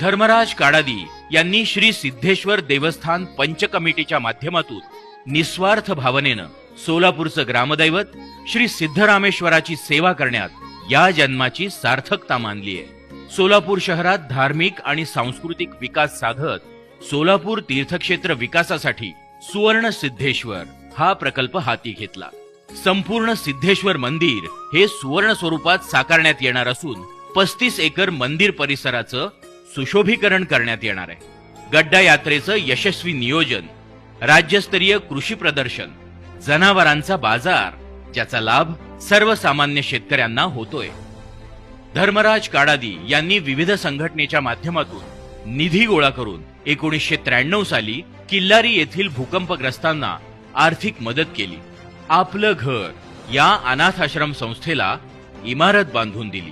धर्मराज काडादी यांनी श्री सिद्धेश्वर देवस्थान पंच कमिटीच्या माध्यमातून निस्वार्थ भावनेनं सोलापूरचं ग्रामदैवत श्री सिद्धरामेश्वराची सेवा करण्यात या जन्माची सार्थकता मानली आहे सोलापूर शहरात धार्मिक आणि सांस्कृतिक विकास साधत सोलापूर तीर्थक्षेत्र विकासासाठी सुवर्ण सिद्धेश्वर हा प्रकल्प हाती घेतला. संपूर्ण सिद्धेश्वर मंदिर हे सुवर्ण स्वरूपात साकारण्यात येणार असून पस्तीस एकर मंदिर परिसराचं सुशोभीकरण करण्यात येणार आहे. गड्डा यात्रेचं यशस्वी नियोजन राज्यस्तरीय कृषी प्रदर्शन जनावरांचा बाजार ज्याचा लाभ सर्वसामान्य शेतकऱ्यांना होतोय. धर्मराज काडादी यांनी विविध संघटनेच्या माध्यमातून निधी गोळा करून एकोणीसशे त्र्याण्णव साली किल्लारी येथील भूकंपग्रस्तांना आर्थिक मदत केली. आपलं घर या अनाथ आश्रम संस्थेला इमारत बांधून दिली.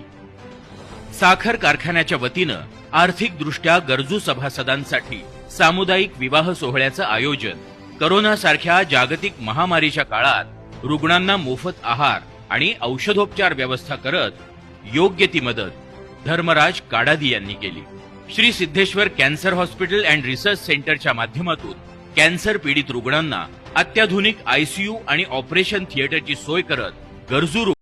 साखर कारखान्याच्या वतीनं आर्थिकदृष्ट्या गरजू सभासदांसाठी सामुदायिक विवाह सोहळ्याचं आयोजन. करोना सारख्या जागतिक महामारीच्या काळात रुग्णांना मोफत आहार आणि औषधोपचार व्यवस्था करत योग्य ती मदत धर्मराज काडादी यांनी केली. Shri Siddheshwar cancer hospital and research सेंटरच्या माध्यमातून कॅन्सर पीडित रुग्णांना अत्याधुनिक आयसीयू आणि ऑपरेशन थिएटरची सोय करत गरजू